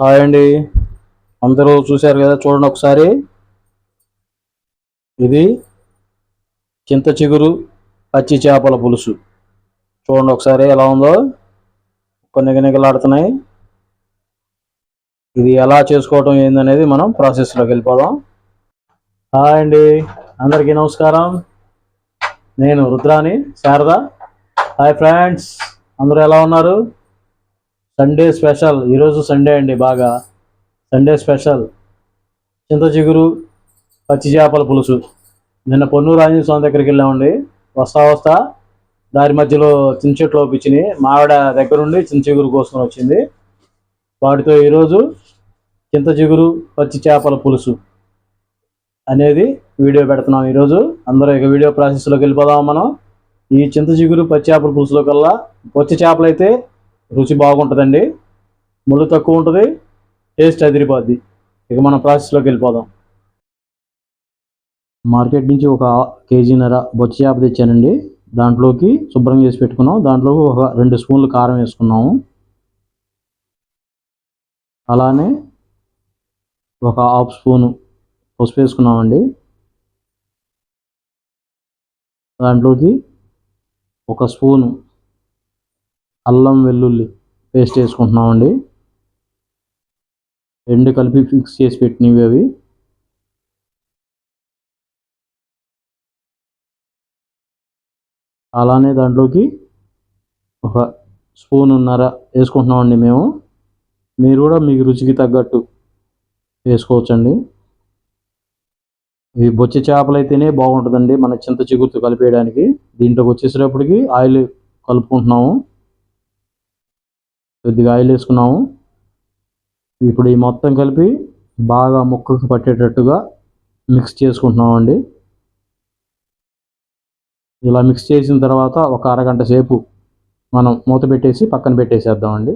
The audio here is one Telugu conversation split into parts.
హాయ్ అండి. అందరూ చూశారు కదా? చూడండి ఒకసారి. ఇది చింత చిగురు పచ్చి చేపల పులుసు. చూడండి ఒకసారి ఎలా ఉందో. కొన్ని నిగనిగలాడుతున్నాయి. ఇది ఎలా చేసుకోవటం ఏందనేది మనం ప్రాసెస్లోకి వెళ్ళిపోదాం. హాయ్ అండి. అందరికీ నమస్కారం. నేను రుద్రాని శారద. Hi friends. అందరూ ఎలా ఉన్నారు? సండే స్పెషల్ ఈరోజు సండే అండి బాగా. సండే స్పెషల్ చింత చిగురు పచ్చి చేపల పులుసు. నిన్న పొన్నూరు ఆంజనేయ స్వామి దగ్గరికి వెళ్ళామండి. వస్తా వస్తా. దారి మధ్యలో చిన్న చెట్లు ఒప్పించినాయి. మావిడ దగ్గరుండి చిన్న చిగురు కోసుకొని వచ్చింది. వాటితో ఈరోజు చింత చిగురు పచ్చి చేపల పులుసు అనేది వీడియో పెడుతున్నాం ఈరోజు అందరూ ఇక వీడియో ప్రాసెస్లోకి వెళ్ళిపోదాం మనం. ఈ చింత చిగురు పచ్చి చేపల పులుసులో కల్లా పచ్చి చేపలు అయితే రుచి బాగుంటుందండి. ముళ్ళు తక్కువ ఉంటుంది. టేస్ట్ అదిరిపోద్ది. ఇక మనం ప్రాసెస్లోకి వెళ్ళిపోదాం. మార్కెట్ నుంచి ఒక కేజీన్నర బొచ్చి చేప తెచ్చానండి. దాంట్లోకి శుభ్రం చేసి పెట్టుకున్నాం. దాంట్లోకి ఒక రెండు స్పూన్లు కారం వేసుకున్నాము. అలానే ఒక హాఫ్ స్పూను పసుపు వేసుకున్నామండి. దాంట్లోకి ఒక స్పూను అల్లం వెల్లుల్లి పేస్ట్ వేసుకుంటున్నామండి. రెండు కలిపి ఫిక్స్ చేసి పెట్టినవి అవి. అలానే దాంట్లోకి ఒక స్పూన్ ఉన్నర వేసుకుంటున్నామండి మేము. మీరు కూడా మీకు రుచికి తగ్గట్టు వేసుకోవచ్చండి. ఈ బొచ్చె చేపలు అయితేనే బాగుంటుందండి మన చింత చిగురుతో కలిపేయడానికి. దీంట్లోకి వచ్చేసేటప్పటికి ఆయిల్ కలుపుకుంటున్నాము. కొద్దిగా ఆయిల్ వేసుకున్నాము. ఇప్పుడు ఈ మొత్తం కలిపి బాగా ముక్కకు పట్టేటట్టుగా మిక్స్ చేసుకుంటున్నాం అండి ఇలా మిక్స్ చేసిన తర్వాత ఒక అరగంట సేపు మనం మూత పెట్టేసి పక్కన పెట్టేసేద్దామండి.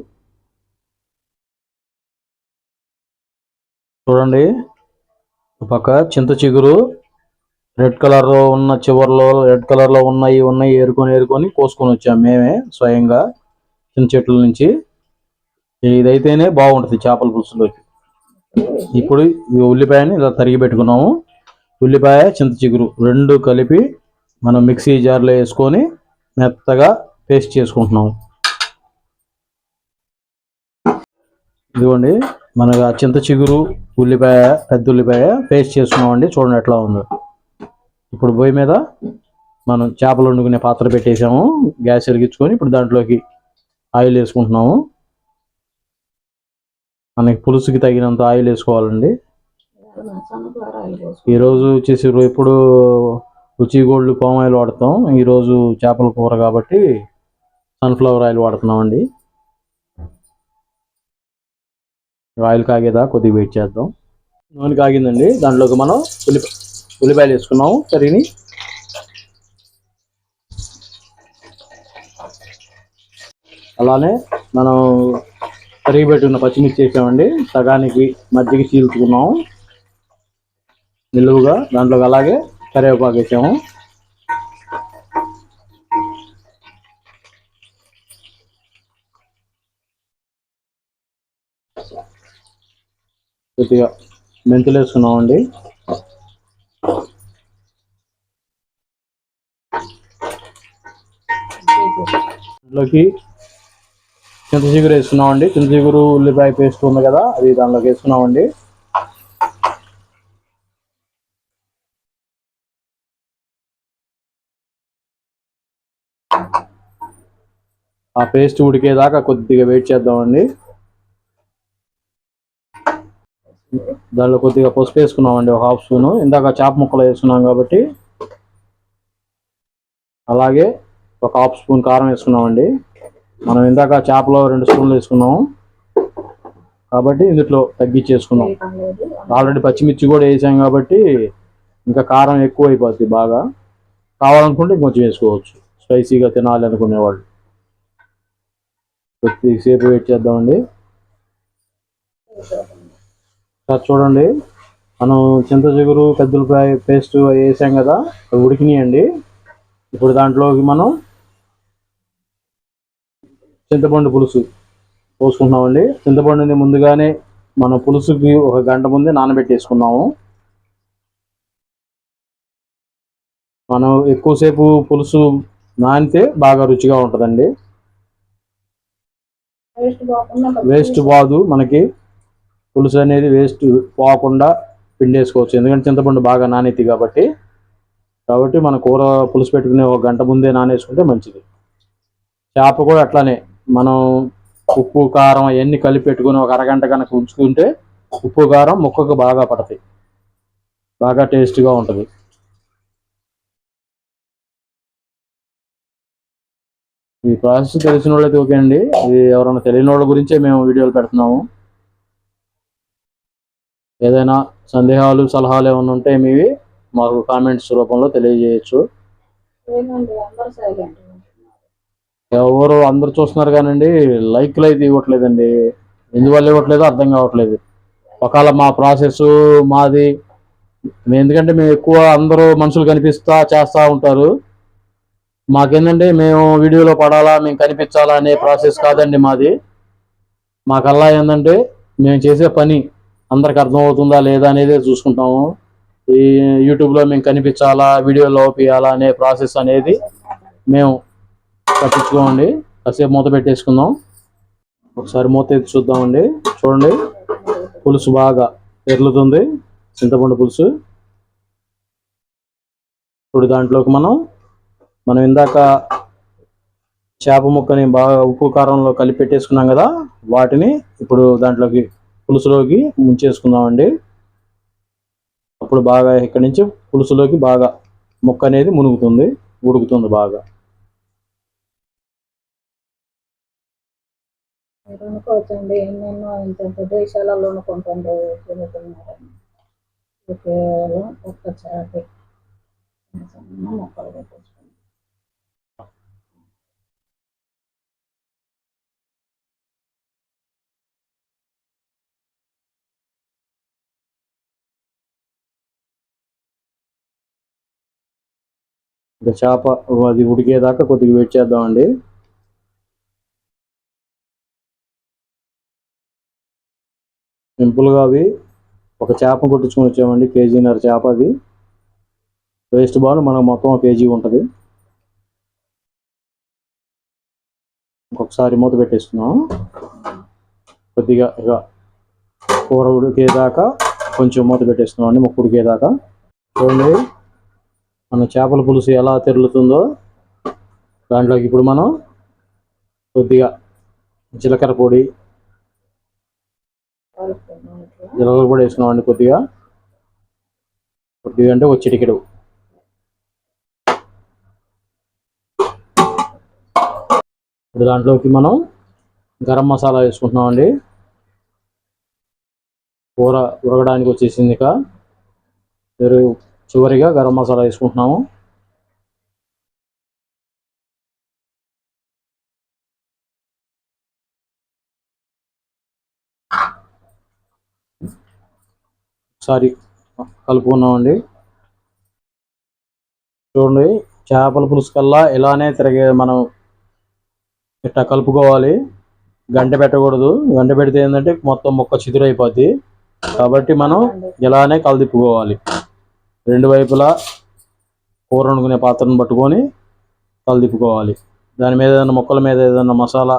చూడండి పక్క చింత చిగురు రెడ్ కలర్లో ఉన్న చివర్లో రెడ్ కలర్లో ఉన్నాయి ఉన్నాయి ఏరుకొని ఏరుకొని కోసుకొని వచ్చాము మేమే స్వయంగా. చిన్న చెట్ల నుంచి ఇదైతేనే బాగుంటుంది చేపల పులుసులోకి. ఇప్పుడు ఈ ఉల్లిపాయని ఇలా తరిగి పెట్టుకున్నాము. ఉల్లిపాయ చింత చిగురు రెండు కలిపి మనం మిక్సీ జార్లో వేసుకొని మెత్తగా పేస్ట్ చేసుకుంటున్నాము. ఇదిగోండి మనకు ఆ చింత చిగురు ఉల్లిపాయ పెద్ద ఉల్లిపాయ పేస్ట్ చేసుకున్నామండి. చూడండి ఎట్లా ఉందో. ఇప్పుడు పొయ్యి మీద మనం చేపలు వండుకునే పాత్ర పెట్టేసాము గ్యాస్ వెలిగించుకొని ఇప్పుడు దాంట్లోకి ఆయిల్ వేసుకుంటున్నాము. మనకి పులుసుకి తగినంత ఆయిల్ వేసుకోవాలండి. ఈరోజు వచ్చేసి ఇప్పుడు ఎప్పుడు రుచి గోల్డ్ పామ్ ఆయిల్ వాడతాం. ఈరోజు చేపల కూర కాబట్టి సన్ఫ్లవర్ ఆయిల్ వాడుతున్నామండి. ఆయిల్ కాగేదా కొద్దిగా వెయిట్ చేద్దాం. నూనె కాగిందండి. దాంట్లోకి మనం ఉల్లి ఉల్లిపాయలు వేసుకున్నాము. సరిని అలానే మనం తరిగి పెట్టుకున్న పచ్చిమిర్చి వేసామండి. సగానికి మధ్యకి చీల్చుకున్నాము నిలువుగా దాంట్లోకి అలాగే కరివేపాకు వేసాము. కొద్దిగా మెంతులు వేసుకున్నామండి దాంట్లోకి చింత చిగురు వేసుకున్నామండి చింత చిగురు ఉల్లిపాయ పేస్ట్ ఉంది కదా అది దానిలోకి వేసుకున్నామండి ఆ పేస్ట్ ఉడికేదాకా కొద్దిగా వెయిట్ చేద్దామండి. దానిలో కొద్దిగా పసుపు వేసుకున్నామండి ఒక హాఫ్ స్పూన్ ఇందాక చేప ముక్కలు వేసుకున్నాం కాబట్టి అలాగే ఒక హాఫ్ స్పూన్ కారం వేసుకున్నామండి. మనం ఇందాక చేపలో రెండు స్పూన్లు వేసుకున్నాము. కాబట్టి ఇందులో తగ్గించేసుకున్నాం. ఆల్రెడీ పచ్చిమిర్చి కూడా వేసాం కాబట్టి ఇంకా కారం ఎక్కువ అయిపోద్ది బాగా. కావాలనుకుంటే ఇంకొంచెం వేసుకోవచ్చు. స్పైసీగా తినాలి అనుకునేవాళ్ళు కొద్దిసేపు వెయిట్ చేద్దామండి. సార్ చూడండి. మనం చింత చిగురు పెద్దలపాయ పేస్ట్ వేసాం కదా అవి ఉడికినాయండి. ఇప్పుడు దాంట్లోకి మనం చింతపండు పులుసు పోసుకుంటున్నామండి. చింతపండుని ముందుగానే మనం పులుసుకి ఒక గంట ముందే నానబెట్టేసుకున్నాము. మనం ఎక్కువసేపు పులుసు నానితే బాగా రుచిగా ఉంటుందండి. వేస్ట్ పోదు. మనకి పులుసు అనేది వేస్ట్ పోకుండా పిండేసుకోవచ్చు. ఎందుకంటే చింతపండు బాగా నానెత్తి కాబట్టి. కాబట్టి మన కూర పులుసు పెట్టుకునే ఒక గంట ముందే నానేసుకుంటే మంచిది. చేప కూడా అట్లానే మనం ఉప్పు కారం అవన్నీ కలిపి పెట్టుకుని ఒక అరగంట కనుక ఉంచుకుంటే ఉప్పు కారం ముక్కకు బాగా పడతాయి. బాగా టేస్ట్గా ఉంటుంది. ఈ ప్రాసెస్ తెలిసిన వాళ్ళైతే ఓకే అండి. ఇది ఎవరైనా తెలియని వాళ్ళ గురించే మేము వీడియోలు పెడుతున్నాము. ఏదైనా సందేహాలు సలహాలు ఏమైనా ఉంటే మీవి మాకు కామెంట్స్ రూపంలో తెలియజేయచ్చు. ఎవరు అందరు చూస్తున్నారు కానండి లైక్లు అయితే ఇవ్వట్లేదండి. ఎందువల్ల ఇవ్వట్లేదో? అర్థం కావట్లేదు. ఒకవేళ మా ప్రాసెస్ మాది మేము ఎందుకంటే మేము ఎక్కువ అందరూ మనుషులు కనిపిస్తా చేస్తూ ఉంటారు. మాకేందంటే మేము వీడియోలో పడాలా మేము కనిపించాలా అనే ప్రాసెస్ కాదండి మాది. మాకల్లా ఏంటంటే మేము చేసే పని అందరికి అర్థమవుతుందా లేదా అనేది చూసుకుంటాము. ఈ యూట్యూబ్లో మేము కనిపించాలా వీడియోలో ఓపియాలా అనే ప్రాసెస్ అనేది మేము పట్టించుకోమండి కాసేపు మూత పెట్టేసుకుందాం. ఒకసారి మూత ఎత్తి చూద్దామండి. చూడండి. పులుసు బాగా ఎర్లుతుంది చింతపండు పులుసు. ఇప్పుడు దాంట్లోకి మనం మనం ఇందాక చేప ముక్కని బాగా ఉప్పు కారంలో కలిపి పెట్టేసుకున్నాం కదా వాటిని ఇప్పుడు దాంట్లోకి పులుసులోకి ముంచేసుకుందామండి. అప్పుడు బాగా ఇక్కడి నుంచి పులుసులోకి బాగా ముక్క అనేది మునుగుతుంది ఉడుకుతుంది బాగా. మీరు అనుకోవచ్చండి ఎన్నెన్నో ఇంత దేశాలలో అనుకుంటుండే తిరుగుతున్నారని. కేవలం ఒక్క చాటి. మొక్కలు పెట్టేసుకోండి. ఇంకా చేప అది ఉడికేదాకా కొద్దిగా వెయిట్ చేద్దామండి. సింపుల్గా అవి ఒక చేప కొట్టించుకొని వచ్చామండి కేజీన్నర చేప అది. వేస్ట్ బాల్ మనకు మొత్తం కేజీ ఉంటుంది. ఇంకొకసారి మూత పెట్టేస్తున్నాం. కొద్దిగా ఇక కూర ఉడికేదాకా కొంచెం మూత పెట్టేస్తున్నాం అండి ముక్కు ఉడికేదాకా. చూడండి మన చేపల పులుసు ఎలా తెరులుతుందో. దాంట్లోకి ఇప్పుడు మనం కొద్దిగా జీలకర్ర పొడి జీలకర్ర కూడా వేసుకున్నామండి కొద్దిగా. కొద్దిగా అంటే ఒక చిటికెడు. ఇప్పుడు దాంట్లోకి మనం గరం మసాలా వేసుకుంటున్నామండి. కూర ఉరగడానికి వచ్చేసింది ఇక. మీరు చివరిగా గరం మసాలా వేసుకుంటున్నాము. ఒకసారి కలుపుకున్నామండి చూడండి చేపల పులుసు కల్లా ఇలానే తిరిగే మనం ఇట్లా కలుపుకోవాలి. గంట పెట్టకూడదు. గంట పెడితే ఏంటంటే మొత్తం మొక్క చిదురైపోద్ది. కాబట్టి మనం ఇలానే కలదిప్పుకోవాలి. రెండు వైపులా కూర వండుకునే పాత్రను పట్టుకొని కలదిప్పుకోవాలి. దాని మీద ఏదైనా మొక్కల మీద ఏదైనా మసాలా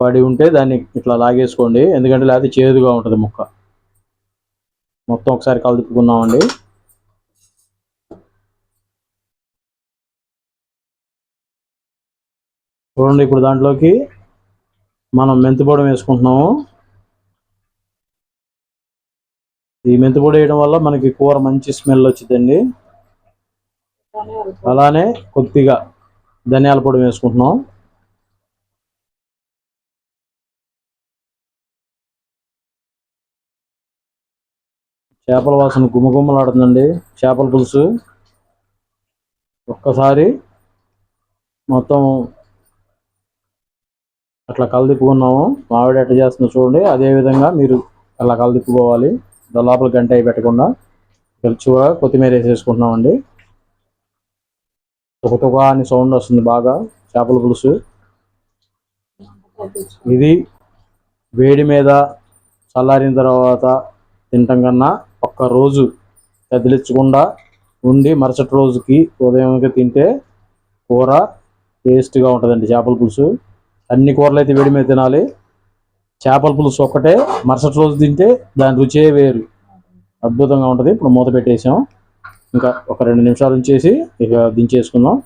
పడి ఉంటే దాన్ని ఇట్లా లాగేసుకోండి. ఎందుకంటే లేకపోతే చేదుగా ఉంటుంది ముక్క. మొత్తం ఒకసారి కలదిప్పుకున్నామండి చూడండి ఇప్పుడు దాంట్లోకి మనం మెంతిపొడి వేసుకుంటున్నాము. ఈ మెంతిపొడి వేయడం వల్ల మనకి కూర మంచి స్మెల్ వచ్చిందండి అలానే కొద్దిగా ధనియాల పొడి వేసుకుంటున్నాం. చేపల వాసన గుమగుమలాడుతుందండి. చేపల పులుసు. ఒక్కసారి మొత్తం అట్లా కలదిప్పుకున్నాము మామిడి ఎట్లా చేస్తుందో చూడండి. అదే విధంగా మీరు అలా కలదిప్పుకోవాలి లోపల గంట అయి పెట్టకుండా చివర కొత్తిమీర వేసేసుకుంటున్నామండి. ఒక అని సౌండ్ వస్తుంది బాగా చేపల పులుసు. ఇది వేడి మీద చల్లారిన తర్వాత తినటం కన్నా ఒక్క రోజు కదిలించకుండా ఉండి మరుసటి రోజుకి ఉదయంగా తింటే కూర టేస్ట్గా ఉంటుందండి చేపల పులుసు. అన్ని కూరలు అయితే వేడి మీద తినాలి. చేపల పులుసు ఒక్కటే మరుసటి రోజు తింటే దాని రుచే వేరు. అద్భుతంగా ఉంటుంది. ఇప్పుడు మూత పెట్టేసాం. ఇంకా ఒక రెండు నిమిషాలు ఉంచేసి ఇక దించేసుకుందాం.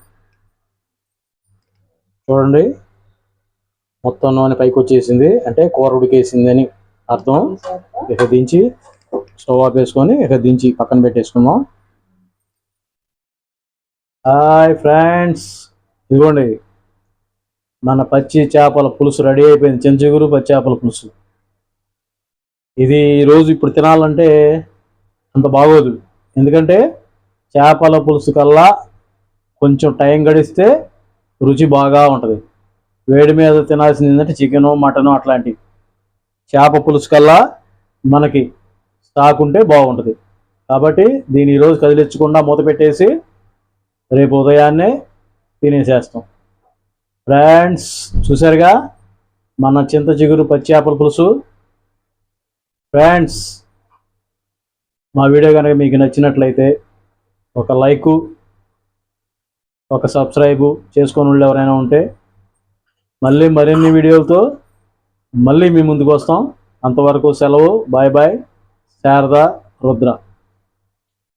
చూడండి మొత్తం నూనె పైకి వచ్చేసింది. అంటే కూర ఉడికేసింది అని అర్థం. ఇక దించి స్టవ్ ఆఫ్ వేసుకొని ఇక దించి పక్కన పెట్టేసుకుందాం. Hi friends. ఇదిగోండి. మన పచ్చి చేపల పులుసు రెడీ అయిపోయింది. చెంచుగురు పచ్చి చేపల పులుసు. ఇది ఈరోజు ఇప్పుడు తినాలంటే అంత బాగోదు. ఎందుకంటే చేపల పులుసు కల్లా కొంచెం టైం గడిస్తే రుచి బాగా ఉంటుంది. వేడి మీద తినాల్సింది ఏంటంటే చికెను మటను అట్లాంటివి. చేప పులుసు కల్లా మనకి స్టాక్ ఉంటే బాగుంటుంది. కాబట్టి దీన్ని ఈరోజు కదిలించకుండా మూత పెట్టేసి రేపు ఉదయాన్నే తినేసేస్తాం. ఫ్రెండ్స్ చూసారుగా మన చింత చిగురు పచ్చి చేపల పులుసు. ఫ్రెండ్స్ మా వీడియో కనుక మీకు నచ్చినట్లయితే ఒక లైకు ఒక సబ్స్క్రైబు చేసుకొని వాళ్ళు ఎవరైనా ఉంటే మళ్ళీ మరిన్ని వీడియోలతో మళ్ళీ మీ ముందుకు వస్తాం. అంతవరకు సెలవు బాయ్ బాయ్. శారద రుద్ర